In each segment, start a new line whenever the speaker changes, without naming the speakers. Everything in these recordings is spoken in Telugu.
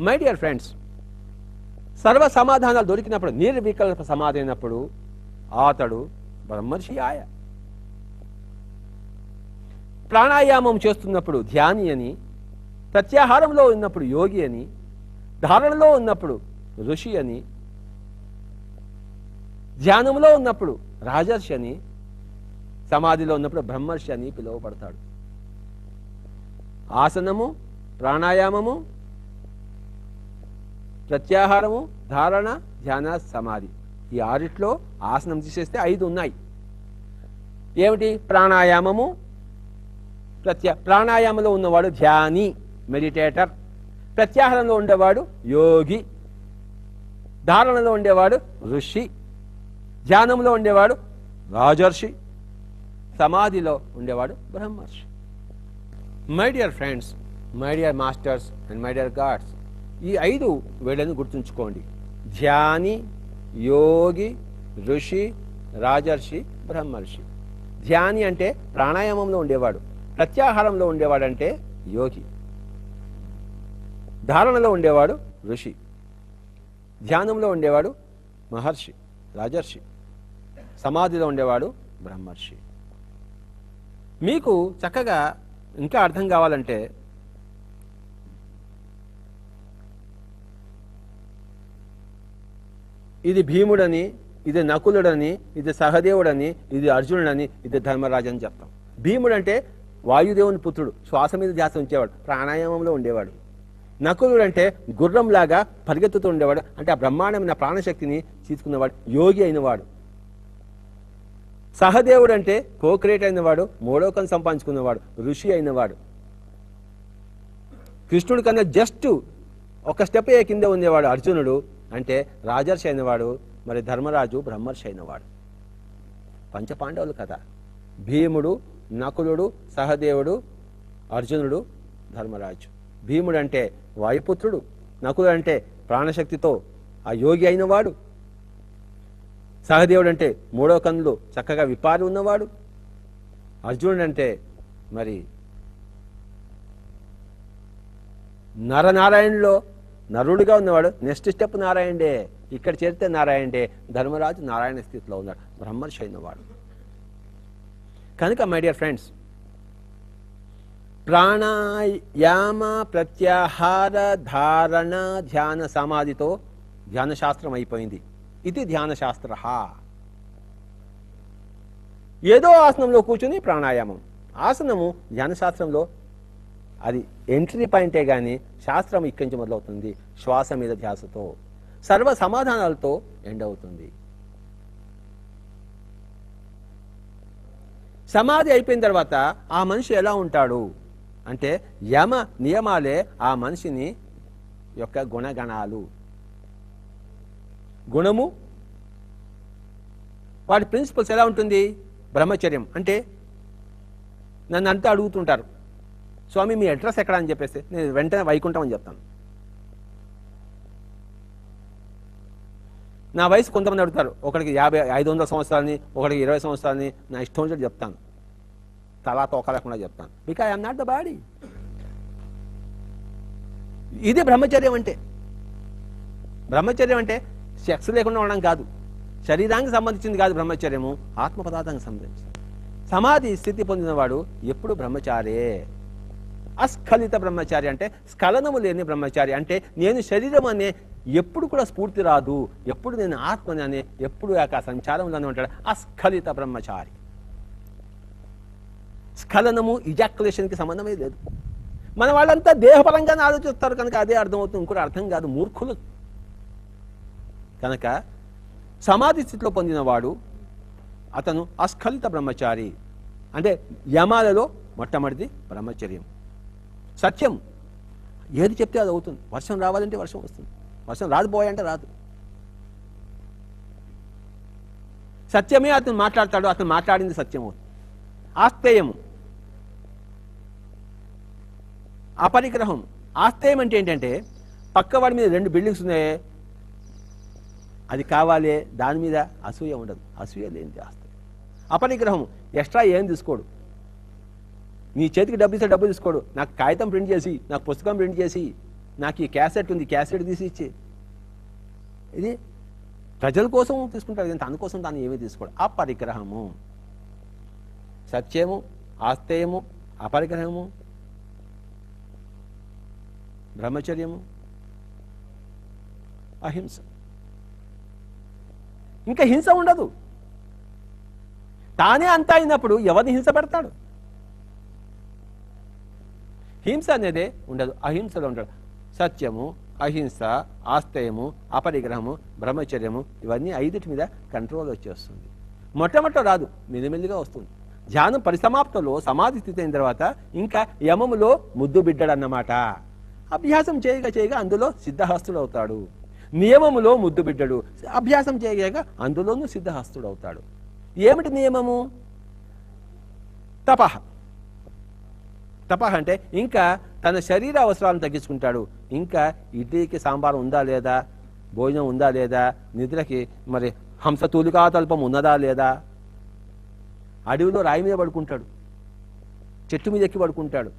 మై డియర్ ఫ్రెండ్స్ సర్వ సమాధానాలు దొరికినప్పుడు నిర్వికల్ప సమాధైనప్పుడు అతడు బ్రహ్మర్షి ఆయ. ప్రాణాయామం చేస్తున్నప్పుడు ధ్యాని అని ప్రత్యాహారంలో ఉన్నప్పుడు యోగి అని ధారణలో ఉన్నప్పుడు ఋషి అని ధ్యానంలో ఉన్నప్పుడు రాజర్షి అని సమాధిలో ఉన్నప్పుడు బ్రహ్మర్షి అని పిలువబడతాడు. ఆసనము ప్రాణాయామము ప్రత్యాహారము ధారణ ధ్యాన సమాధి. ఈ ఆరిట్లో ఆసనం తీసేస్తే ఐదు ఉన్నాయి. ఏమిటి? ప్రాణాయామము. ప్రత్యా ప్రాణాయామంలో ఉన్నవాడు ధ్యాని మెడిటేటర్. ప్రత్యాహారంలో ఉండేవాడు యోగి. ధారణలో ఉండేవాడు ఋషి. ధ్యానంలో ఉండేవాడు రాజర్షి. సమాధిలో ఉండేవాడు బ్రహ్మర్షి. My dear friends my dear masters and my dear gods ఈ ఐదు వీళ్ళని గుర్తుంచుకోండి. ధ్యాని యోగి ఋషి రాజర్షి బ్రహ్మర్షి. ధ్యాని అంటే ప్రాణాయామంలో ఉండేవాడు. ప్రత్యాహారంలో ఉండేవాడు అంటే యోగి. ధారణలో ఉండేవాడు ఋషి. ధ్యానంలో ఉండేవాడు మహర్షి రాజర్షి. సమాధిలో ఉండేవాడు బ్రహ్మర్షి. మీకు చక్కగా ఇంకా అర్థం కావాలంటే ఇది భీముడని ఇది నకులుడని ఇది సహదేవుడని ఇది అర్జునుడని ఇది ధర్మరాజు అని చెప్తాం. భీముడు అంటే వాయుదేవుని పుత్రుడు శ్వాస మీద ధ్యాస ఉంచేవాడు ప్రాణాయామంలో ఉండేవాడు. నకులుడు అంటే గుర్రంలాగా పరిగెత్తుతూ ఉండేవాడు అంటే ఆ బ్రహ్మాండమైన ప్రాణశక్తిని తీసుకున్నవాడు యోగి అయినవాడు. సహదేవుడు అంటే కోక్రేట్ అయినవాడు మూడోకం సంపాదించుకున్నవాడు ఋషి అయినవాడు. కృష్ణుడి కన్నా జస్ట్ ఒక స్టెప్ ఏ కింద ఉండేవాడు అర్జునుడు అంటే రాజర్షి అయినవాడు మరి ధర్మరాజు బ్రహ్మర్షి అయినవాడు పంచపాండవులు కదా. భీముడు నకులుడు సహదేవుడు అర్జునుడు ధర్మరాజు. భీముడు అంటే వాయుపుత్రుడు నకులు అంటే ప్రాణశక్తితో ఆ యోగి అయినవాడు. సహదేవుడు అంటే మూడో కన్నులు చక్కగా విపారి ఉన్నవాడు. అర్జునుడు అంటే మరి నరనారాయణులో నరుడుగా ఉన్నవాడు నెక్స్ట్ స్టెప్ నారాయణుడే. ఇక్కడ చేరితే నారాయణుడే. ధర్మరాజు నారాయణ స్థితిలో ఉన్నాడు. బ్రహ్మర్షి అయినవాడు. కనుక మై డియర్ ఫ్రెండ్స్ ప్రాణాయామ ప్రత్యాహార ధారణ ధ్యాన సమాధితో ధ్యాన శాస్త్రం అయిపోయింది. ఇది ధ్యాన శాస్త్ర ఏదో ఆసనంలో కూర్చుని ప్రాణాయామం. ఆసనము ధ్యాన శాస్త్రంలో అది ఎంట్రీ పాయింటే కానీ శాస్త్రం ఇక్కడి నుంచి మొదలవుతుంది. శ్వాస మీద ధ్యాసతో. సర్వ సమాధానాలతో ఎండ్ అవుతుంది. సమాధి అయిపోయిన తర్వాత ఆ మనిషి ఎలా ఉంటాడు? అంటే యమ నియమాలే ఆ మనిషిని యొక్క గుణగణాలు. గుణము వాటి ప్రిన్సిపల్స్ ఎలా ఉంటుంది? బ్రహ్మచర్యం. అంటే నన్ను అంతా అడుగుతుంటారు. స్వామి మీ అడ్రస్ ఎక్కడ అని చెప్పేస్తే నేను వెంటనే వైకుంఠం అని చెప్తాను. నా వయసు కొంతమంది అడుగుతారు. ఒకడికి యాభై ఐదు వందల సంవత్సరాలని ఒకడికి ఇరవై సంవత్సరాలని నా ఇష్టం వచ్చినట్టు చెప్తాను. తలా తోక లేకుండా చెప్తాను. Because I'm not the body ఇది బ్రహ్మచర్యం అంటే. బ్రహ్మచర్యం అంటే సెక్స్ లేకుండా ఉండడం కాదు. శరీరానికి సంబంధించింది కాదు బ్రహ్మచర్యము. ఆత్మ పదార్థానికి సంబంధించింది. సమాధి స్థితి పొందినవాడు ఎప్పుడు బ్రహ్మచారే. అస్ఖలిత బ్రహ్మచారి అంటే స్ఖలనము లేని బ్రహ్మచారి అంటే నేను శరీరం అనే ఎప్పుడు కూడా స్ఫూర్తి రాదు ఎప్పుడు నేను ఆత్మని అనే ఎప్పుడు ఆ సంచారంలోనే ఉంటాడు. అస్ఖలిత బ్రహ్మచారి. స్ఖలనము ఇజాక్యులేషన్కి సంబంధమే లేదు. మన వాళ్ళంతా దేహపరంగానే ఆలోచిస్తారు కనుక అదే అర్థమవుతుంది. ఇంకోటి అర్థం కాదు మూర్ఖులు. కనుక సమాధి స్థితిలో పొందినవాడు అతను అస్ఖలిత బ్రహ్మచారి. అంటే యమాలలో మొట్టమొదటిది బ్రహ్మచర్యం. సత్యం. ఏది చెప్తే అది అవుతుంది. వర్షం రావాలంటే వర్షం వస్తుంది. వర్షం రాదు పోయంటే రాదు. సత్యమే అతను మాట్లాడతాడు. అతను మాట్లాడింది సత్యం అవుతుంది ఆస్తేయము అపరిగ్రహం. ఆస్తేయం అంటే ఏంటంటే పక్కవాడి మీద రెండు బిల్డింగ్స్ ఉన్నాయి. అది కావాలి దాని మీద అసూయ ఉండదు. అసూయ లేనిది ఆస్తి అపరిగ్రహం ఎక్స్ట్రా ఏం తీసుకోడు. నీ చేతికి డబ్బు ఇస్తే డబ్బు తీసుకోడు. నాకు కాగితం ప్రింట్ చేసి నాకు పుస్తకం ప్రింట్ చేసి నాకు ఈ క్యాసెట్ ఉంది క్యాసెట్ తీసి ఇచ్చి. ఇది ప్రజల కోసం తీసుకుంటాడు కానీ తన కోసం తాను ఏమీ తీసుకోడు. అపరిగ్రహము సత్యము ఆస్తేయము అపరిగ్రహము బ్రహ్మచర్యము అహింస. ఇంకా హింస ఉండదు. తానే అంతా అయినప్పుడు ఎవరిని హింస పెడతాడు? హింస అనేది ఉండదు. అహింసలో ఉంటాడు సత్యము అహింస ఆస్తేయము అపరిగ్రహము బ్రహ్మచర్యము ఇవన్నీ ఐదుటి మీద కంట్రోల్ వచ్చేస్తుంది మొట్టమొదట రాదు. మెల్లిమెల్లిగా వస్తుంది. ధ్యానం పరిసమాప్తంలో సమాధి స్థితి అయిన తర్వాత ఇంకా యమములో ముద్దు బిడ్డడు అన్నమాట అభ్యాసం చేయగా చేయగా అందులో సిద్ధహస్తుడు అవుతాడు నియమములో ముద్దు బిడ్డడు. అభ్యాసం చేయగా అందులోనూ సిద్ధహస్తుడు అవుతాడు ఏమిటి నియమము? తపహ తపహ అంటే ఇంకా తన శరీర అవసరాలను తగ్గించుకుంటాడు. ఇంకా ఇడ్లీకి సాంబార్ ఉందా లేదా? భోజనం ఉందా లేదా? నిద్రకి మరి హంస తల్పం ఉన్నదా లేదా? అడవిలో రాయి మీద పడుకుంటాడు. చెట్టు మీద ఎక్కి పడుకుంటాడు.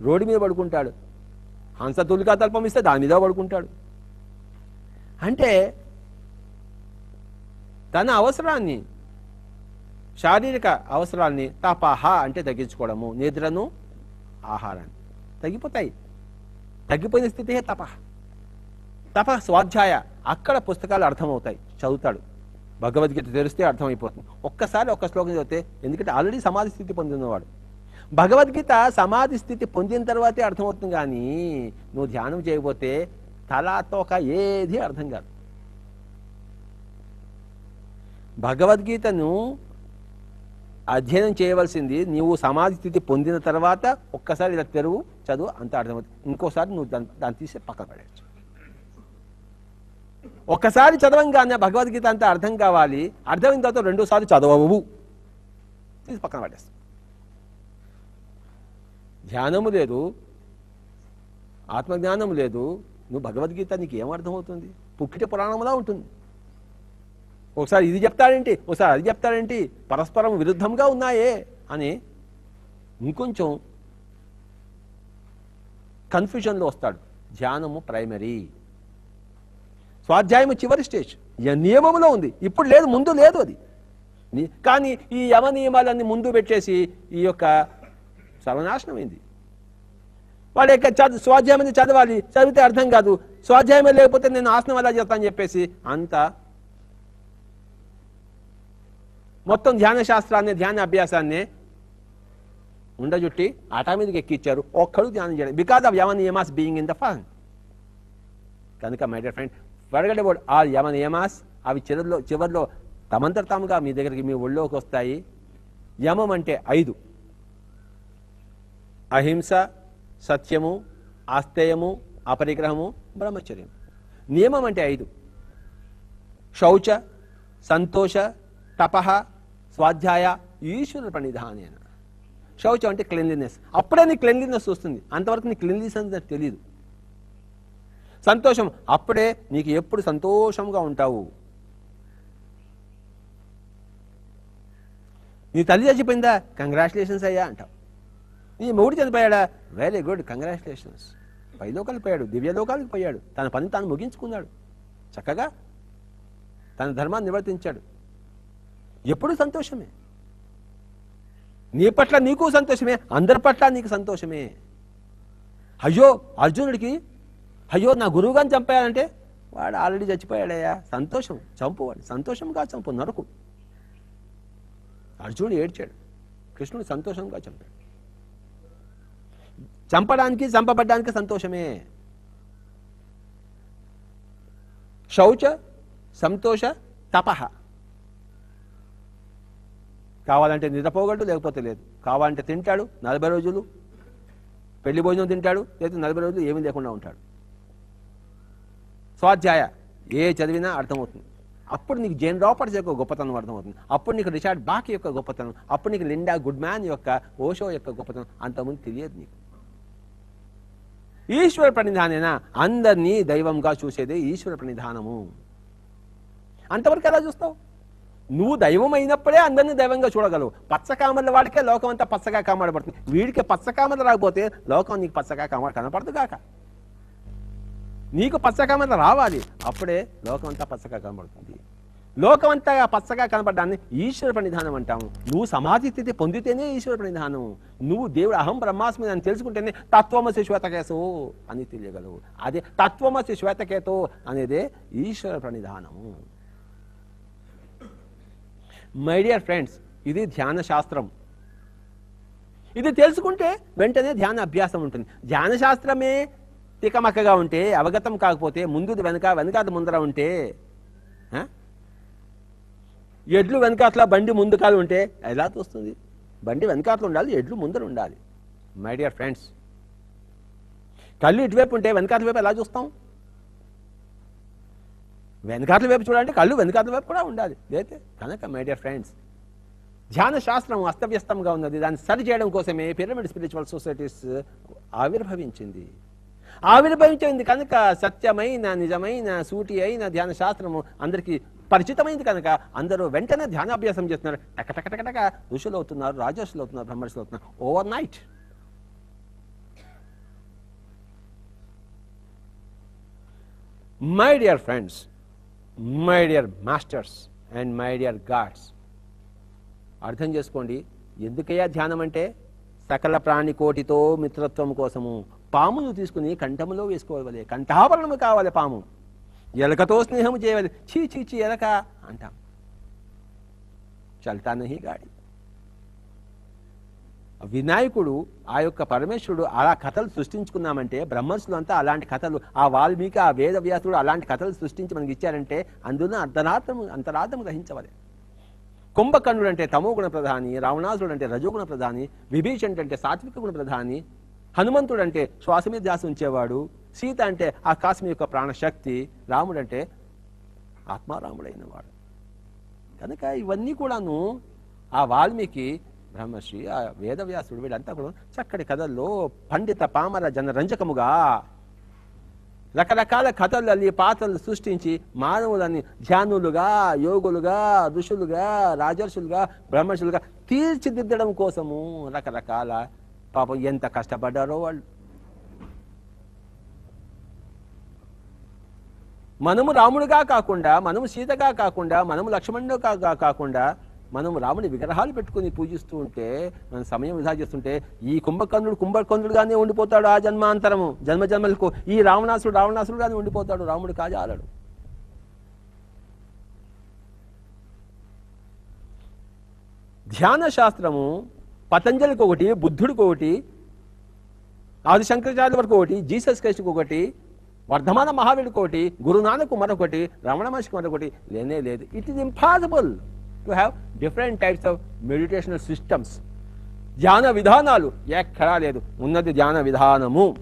రోడ్డు మీద పడుకుంటాడు. హంస తల్పం ఇస్తే దాని మీద పడుకుంటాడు. అంటే తన అవసరాన్ని శారీరక అవసరాన్ని తపహ అంటే తగ్గించుకోవడము నిద్రను ఆహారాన్ని. తగ్గిపోతాయి. తగ్గిపోయిన స్థితే తప. తప స్వాధ్యాయ. అక్కడ పుస్తకాలు అర్థమవుతాయి. చదువుతాడు. భగవద్గీత తెరిస్తే అర్థమైపోతుంది. ఒక్కసారి ఒక్క శ్లోకం చదివితే ఎందుకంటే ఆల్రెడీ సమాధి స్థితి పొందినవాడు. భగవద్గీత సమాధి స్థితి పొందిన తర్వాతే అర్థమవుతుంది కానీ నువ్వు ధ్యానం చేయకపోతే తలాతోక ఏది అర్థం కాదు. భగవద్గీతను అధ్యయనం చేయవలసింది నీవు సమాధి స్థితి పొందిన తర్వాత ఒక్కసారి ఇలా తెరువు చదువు అంత అర్థమవుతుంది. ఇంకోసారి నువ్వు దాన్ని దాన్ని తీసి పక్కన పడేయచ్చు. ఒక్కసారి చదవంగానే భగవద్గీత అంతా అర్థం కావాలి. అర్థమైన తర్వాత రెండోసారి చదవవు. తీసి పక్కన పడేస్తా. ధ్యానము లేదు. ఆత్మజ్ఞానం లేదు. నువ్వు భగవద్గీత నీకు ఏమర్థమవుతుంది పుక్కిట పురాణంలా ఉంటుంది. ఒకసారి ఇది చెప్తాడేంటి? ఒకసారి అది చెప్తాడేంటి? పరస్పరం విరుద్ధంగా ఉన్నాయే అని ఇంకొంచెం కన్ఫ్యూజన్లో వస్తాడు. ధ్యానము ప్రైమరీ. స్వాధ్యాయము చివరి స్టేజ్. నియమంలో ఉంది. ఇప్పుడు లేదు ముందు లేదు అది. కానీ ఈ యమ నియమాలన్నీ ముందు పెట్టేసి ఈ యొక్క సర్వనాశనమైంది వాడు యొక్క చదువు స్వాధ్యాయం అనేది చదవాలి. చదివితే అర్థం కాదు. స్వాధ్యాయమే లేకపోతే నేను ఆసనం ఎలా చేస్తాను చెప్పేసి అంతా మొత్తం ధ్యాన శాస్త్రాన్ని ధ్యాన అభ్యాసాన్ని ఉండజుట్టి ఆటా మీదకి ఎక్కిచ్చారు. ఒక్కడు ధ్యానం చేయడం బికాస్ ఆఫ్ యమన్ నియమాస్ బీయింగ్ ఇన్ ద ఫన్ కనుక my dear friend forget about ఆ యమన్ నియమాస్ అవి చివరిలో చివరిలో తమంతట తాముగా మీ దగ్గరికి మీ ఒళ్ళోకి వస్తాయి. యమం అంటే ఐదు. అహింస సత్యము ఆస్తేయము అపరిగ్రహము బ్రహ్మచర్యం నియమం అంటే ఐదు. శౌచ సంతోష తపహ స్వాధ్యాయ ఈశ్వర ప్రణిధానేన. శౌచం అంటే క్లెన్లీనెస్ అప్పుడే నీ క్లెన్లీనెస్ వస్తుంది. అంతవరకు నీ క్లెన్లీనెస్ అని తెలియదు సంతోషం. అప్పుడే నీకు ఎప్పుడు సంతోషంగా ఉంటావు. నీ తల్లి చచ్చిపోయిందా? కంగ్రాచులేషన్స్ అయ్యా అంటావు. నీ మొగుడు చనిపోయాడా? వెరీ గుడ్ కంగ్రాచులేషన్స్ పైలోకాలకు పోయాడు దివ్యలోకాలకు పోయాడు. తన పని తాను ముగించుకున్నాడు. చక్కగా తన ధర్మాన్ని నివర్తించాడు ఎప్పుడు సంతోషమే? నీ పట్ల నీకు సంతోషమే అందరి పట్ల నీకు సంతోషమే. అయ్యో అర్జునుడికి అయ్యో నా గురువుగాని చంపాడంటే వాడు ఆల్రెడీ చచ్చిపోయాడయ్యా. సంతోషం చంపువాడు. సంతోషంగా చంపు నరకు. అర్జునుడు ఏడ్చాడు. కృష్ణుడు సంతోషంగా చంపాడు. చంపడానికి చంపబడ్డానికి సంతోషమే. శౌచ సంతోష తపహ కావాలంటే నిద్రపోగలడు లేకపోతే లేదు. కావాలంటే తింటాడు నలభై రోజులు పెళ్ళి భోజనం తింటాడు లేకపోతే నలభై రోజులు ఏమీ లేకుండా ఉంటాడు. స్వాధ్యాయ ఏ చదివినా అర్థమవుతుంది. అప్పుడు నీకు జేన్ రాపర్స్ యొక్క గొప్పతనం అర్థమవుతుంది. అప్పుడు నీకు రిచార్డ్ బాక్ యొక్క గొప్పతనం. అప్పుడు నీకు లిండా గుడ్ మ్యాన్ యొక్క ఓషో యొక్క గొప్పతనం. అంతకుముందు తెలియదు నీకు. ఈశ్వర ప్రణిధానేనా అందరినీ దైవంగా చూసేదే ఈశ్వర ప్రణిధానము. అంతవరకు ఎలా చూస్తావు? నువ్వు దైవం అయినప్పుడే అందరినీ దైవంగా చూడగలవు. పచ్చకామల వాడికే లోకం అంతా పచ్చగా కామాడబడుతుంది. వీడికి పచ్చకామల రాకపోతే లోకం నీకు పచ్చగా కామ కనపడదు కాక. నీకు పచ్చగా రావాలి. అప్పుడే లోకం అంతా పచ్చగా కనబడుతుంది లోకం అంతా పచ్చగా కనబడ్డాన్ని ఈశ్వర ప్రణిధానం అంటాము. నువ్వు సమాధి స్థితి పొందితేనే ఈశ్వర ప్రణిధానం నువ్వు దేవుడు అహం బ్రహ్మాస్మి అని తెలుసుకుంటేనే తత్వమసి శ్వేతకేశో అని తెలియగలవు. అదే తత్వమసి శ్వేతకేతో అనేదే ఈశ్వర ప్రణిధానము. మై డియర్ ఫ్రెండ్స్ ఇది ధ్యాన శాస్త్రం ఇది తెలుసుకుంటే వెంటనే ధ్యాన అభ్యాసం ఉంటుంది. ధ్యాన శాస్త్రమే తికమక్కగా ఉంటే అవగతం కాకపోతే ముందు వెనక వెనకాల ముందర ఉంటే ఎడ్లు వెనకాతల బండి ముందు కాలు ఉంటే ఎలా చూస్తుంది బండి వెనకాతలు ఉండాలి ఎడ్లు ముందర ఉండాలి. మై డియర్ ఫ్రెండ్స్ కళ్ళు ఇటువైపు ఉంటే వెనకాతల వైపు ఎలా చూస్తాం? వెనకాతల వైపు చూడాలంటే కళ్ళు వెనకాతల వైపు కూడా ఉండాలి. లేదు కనుక మై డియర్ ఫ్రెండ్స్ ధ్యాన శాస్త్రం అస్తవ్యస్తంగా ఉన్నది. దాన్ని సరి చేయడం కోసమే పిరమిడ్ స్పిరిచువల్ సొసైటీస్ ఆవిర్భవించింది. ఆవిర్భవించింది కనుక సత్యమైన నిజమైన సూటి అయిన ధ్యాన శాస్త్రము అందరికీ పరిచితమైంది కనుక అందరూ వెంటనే ధ్యానాభ్యాసం చేస్తున్నారు. టకటకటకటక ఋషులు అవుతున్నారు రాజర్షులు అవుతున్నారు బ్రహ్మర్షులు అవుతున్నారు. Overnight my dear friends my dear masters and my dear gods. అర్థం చేసుకోండి ఎందుకయ్యా ధ్యానం అంటే? సకల ప్రాణి కోటితో మిత్రత్వం కోసము. పామును తీసుకుని కంఠములో వేసుకోవాలి కంఠాభరణము కావాలి పాము. ఎలకతో స్నేహము చేయవాలి. చీ చీ చీ ఎలక అంటాం. చల్తా నహి గాడి. వినాయకుడు ఆ యొక్క పరమేశ్వరుడు అలా కథలు సృష్టించుకున్నామంటే బ్రహ్మర్షులు అంతా అలాంటి కథలు ఆ వాల్మీకి ఆ వేద వ్యాసుడు అలాంటి కథలు సృష్టించి మనకి ఇచ్చారంటే అందులో అర్ధనార్థము అంతరార్థం గ్రహించవాలి. కుంభకర్ణుడు అంటే తమోగుణ ప్రధాని రావణాసుడు అంటే రజోగుణ ప్రధాని విభీషణుడు అంటే సాత్విక గుణ ప్రధాని హనుమంతుడు అంటే శ్వాస మీద ధ్యాస ఉంచేవాడు సీత అంటే ఆకాశం యొక్క ప్రాణశక్తి రాముడు అంటే ఆత్మారాముడైన వాడు కనుక ఇవన్నీ కూడాను ఆ వాల్మీకి బ్రహ్మశ్రీ ఆ వేదవ్యాసుడు వీళ్ళంతా కూడా చక్కటి కథల్లో పండిత పామర జనరంజకముగా రకరకాల కథలు అల్లి పాత్రలు సృష్టించి మానవులని ధ్యానులుగా యోగులుగా ఋషులుగా రాజర్షులుగా బ్రహ్మర్షులుగా తీర్చిదిద్దడం కోసము రకరకాల పాపం ఎంత కష్టపడ్డారో వాళ్ళు. మనము రాముడుగా కాకుండా మనము సీతగా కాకుండా మనము లక్ష్మణుడుగా కాకుండా మనం రాముని విగ్రహాలు పెట్టుకుని పూజిస్తూ ఉంటే మన సమయం వృధా చేస్తుంటే ఈ కుంభకర్ణుడు కుంభకర్ణుడుగానే ఉండిపోతాడు ఆ జన్మాంతరము. జన్మ జన్మలకు ఈ రావణాసుడు రావణాసుడుగానే ఉండిపోతాడు రాముడు కాజాలడు. ధ్యాన శాస్త్రము పతంజలికి ఒకటి బుద్ధుడికి ఒకటి ఆది శంకరాచార్య వరకు ఒకటి జీసస్ క్రైస్ట్కి ఒకటి వర్ధమాన మహావీడికి ఒకటి గురునానక్ మరొకటి రమణ మహర్షికి మరొకటి లేనే లేదు. It is impossible to have different types of meditational systems ధ్యాన విధానాలు. ఎక్కడా లేదు. ఉన్నది ధ్యాన విధానము.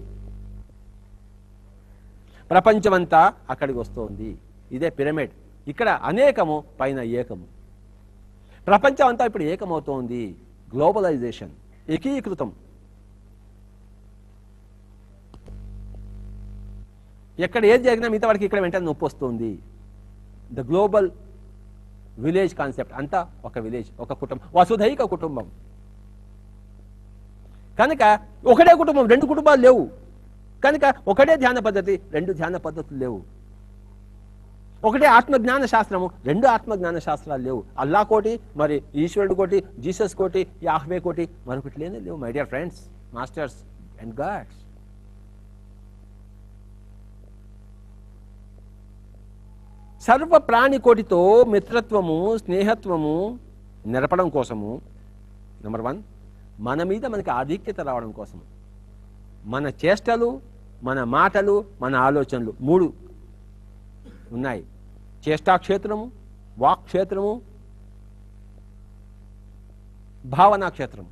ప్రపంచమంతా అక్కడికి వస్తోంది. ఇదే పిరమిడ్. ఇక్కడ అనేకము పైన ఏకము. ప్రపంచం అంతా ఇప్పుడు ఏకమవుతోంది. గ్లోబలైజేషన్. ఏకీకృతం. ఎక్కడ ఏది జరిగినా మిగతా వాడికి ఇక్కడ వెంటనే నొప్పి వస్తుంది. The global village concept. అంతా ఒక విలేజ్ ఒక కుటుంబం వసుధైక కుటుంబం. కనుక ఒకటే కుటుంబం రెండు కుటుంబాలు లేవు. కనుక ఒకటే ధ్యాన పద్ధతి రెండు ధ్యాన పద్ధతులు లేవు. ఒకటే ఆత్మజ్ఞాన శాస్త్రము రెండు ఆత్మజ్ఞాన శాస్త్రాలు లేవు. అల్లా కోటి మరి ఈశ్వరుడు కోటి జీసస్ కోటి యాహ్వే కోటి మరొకటి లేని లేవు my dear friends masters and gods సర్వ ప్రాణి కోటితో మిత్రత్వము స్నేహత్వము నిరపడం కోసము నెంబర్ వన్ మన మీద మనకి ఆధిక్యత రావడం కోసము. మన చేష్టలు మన మాటలు మన ఆలోచనలు మూడు ఉన్నాయి. చేష్టాక్షేత్రము వాక్క్షేత్రము భావనా క్షేత్రం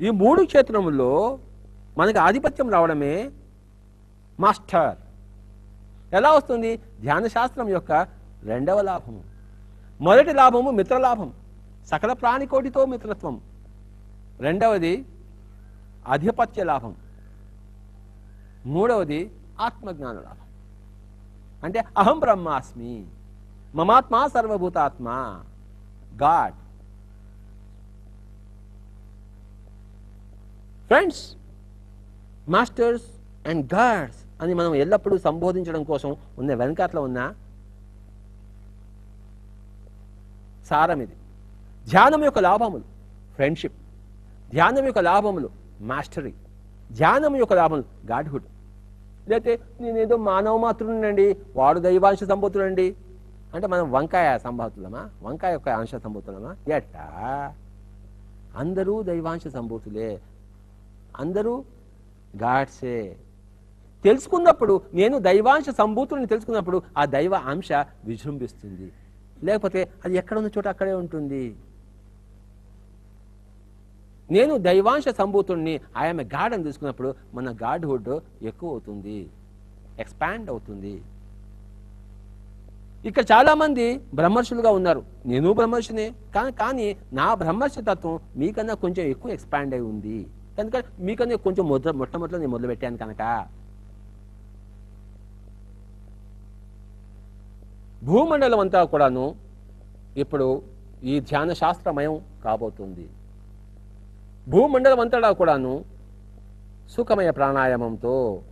ఈ మూడు క్షేత్రముల్లో మనకి ఆధిపత్యం రావడమే మాస్టర్. ఎలా వస్తుంది? ధ్యాన శాస్త్రం యొక్క రెండవ లాభము. మొదటి లాభము మిత్రలాభం సకల ప్రాణికోటితో మిత్రత్వం. రెండవది అధిపత్య లాభం. మూడవది ఆత్మజ్ఞాన లాభం. అంటే అహం బ్రహ్మాస్మి. మమాత్మ సర్వభూతాత్మ. God. Friends masters and gods అని మనం ఎల్లప్పుడూ సంబోధించడం కోసం ఉన్న వెనకాట్లో ఉన్న సారం ఇది. ధ్యానం యొక్క లాభములు ఫ్రెండ్షిప్ ధ్యానం యొక్క లాభములు మాస్టరీ ధ్యానం యొక్క లాభములు గాడ్హుడ్ లేకపోతే నేనేదో మానవ మాతృనండి వాడు దైవాంశ సంభూతుడండి అంటే మనం వంకాయ సంభూతులమా వంకాయ యొక్క అంశ సంభూతులమా ఎట్టా? అందరూ దైవాంశ సంభూతులే అందరూ గాడ్సే. తెలుసుకున్నప్పుడు నేను దైవాంశ సంభూతుని తెలుసుకున్నప్పుడు ఆ దైవ అంశ విజృంభిస్తుంది. లేకపోతే అది ఎక్కడ ఉన్న చోట అక్కడే ఉంటుంది. నేను దైవాంశ సంభూతుణ్ణి ఐఎమ్ ఎ గాడ్ అని తీసుకున్నప్పుడు మన గాడ్హుడ్ ఎక్కువ అవుతుంది ఎక్స్పాండ్ అవుతుంది. ఇక్కడ చాలామంది బ్రహ్మర్షులుగా ఉన్నారు. నేను బ్రహ్మర్షినే కానీ కానీ నా బ్రహ్మర్షి తత్వం మీకన్నా కొంచెం ఎక్కువ ఎక్స్పాండ్ అయి ఉంది. కనుక మీకన్నా కొంచెం మొదట మొట్టమొదటిలో నేను మొదలుపెట్టాను కనుక. భూమండలం అంతా కూడాను ఇప్పుడు ఈ ధ్యాన శాస్త్రమయం కాబోతుంది. భూమండలం అంతటా కూడాను సుఖమయ ప్రాణాయామంతో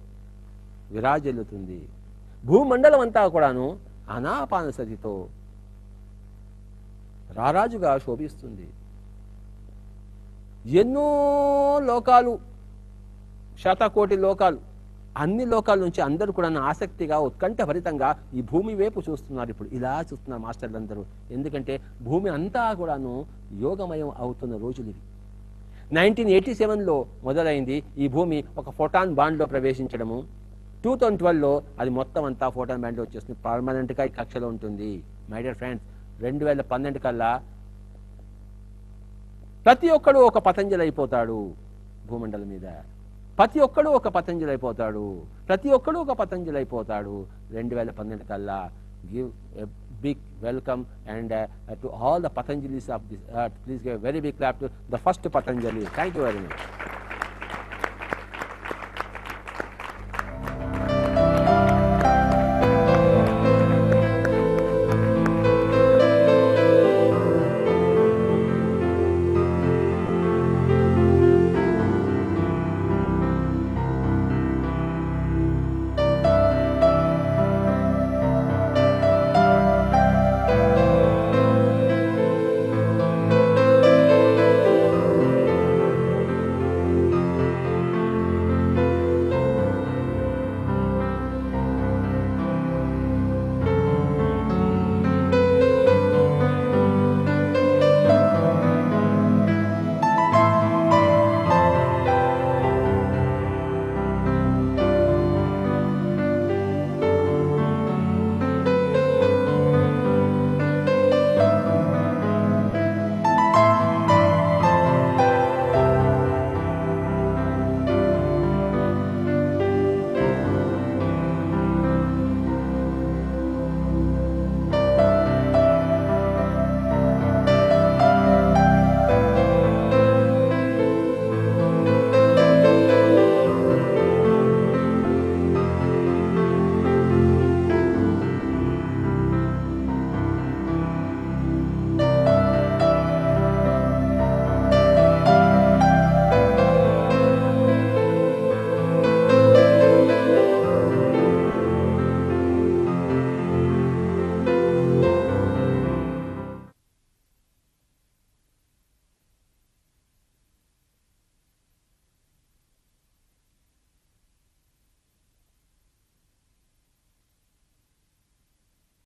విరాజిల్లుతుంది. భూమండలం అంతా కూడాను అనాపాన సతితో రారాజుగా శోభిస్తుంది. ఎన్నో లోకాలు శతకోటి లోకాలు అన్ని లోకాల నుంచి అందరూ కూడా ఆసక్తిగా ఉత్కంఠభరితంగా ఈ భూమి వైపు చూస్తున్నారు ఇప్పుడు. ఇలా చూస్తున్నారు మాస్టర్లు అందరూ ఎందుకంటే భూమి అంతా కూడాను యోగమయం అవుతున్న రోజులు ఇవి. నైన్టీన్ ఎయిటీ సెవెన్లో మొదలైంది ఈ భూమి ఒక ఫోటాన్ బాండ్లో ప్రవేశించడము. టూ థౌజండ్ ట్వెల్వ్లో అది మొత్తం అంతా ఫోటాన్ బ్యాండ్లో వచ్చేస్తుంది. పర్మనెంట్గా ఈ కక్షలో ఉంటుంది. మై డియర్ ఫ్రెండ్స్ రెండు వేల పన్నెండు కల్లా ప్రతి ఒక్కడు ఒక పతంజలి అయిపోతాడు భూమండలం మీద. ప్రతి ఒక్కడు ఒక పతంజలి అయిపోతాడు ప్రతి ఒక్కడు ఒక పతంజలి అయిపోతాడు రెండు వేల పన్నెండు కల్లా give a big welcome and to all the Patanjalis of this please give very big clap to the first Patanjali thank you very much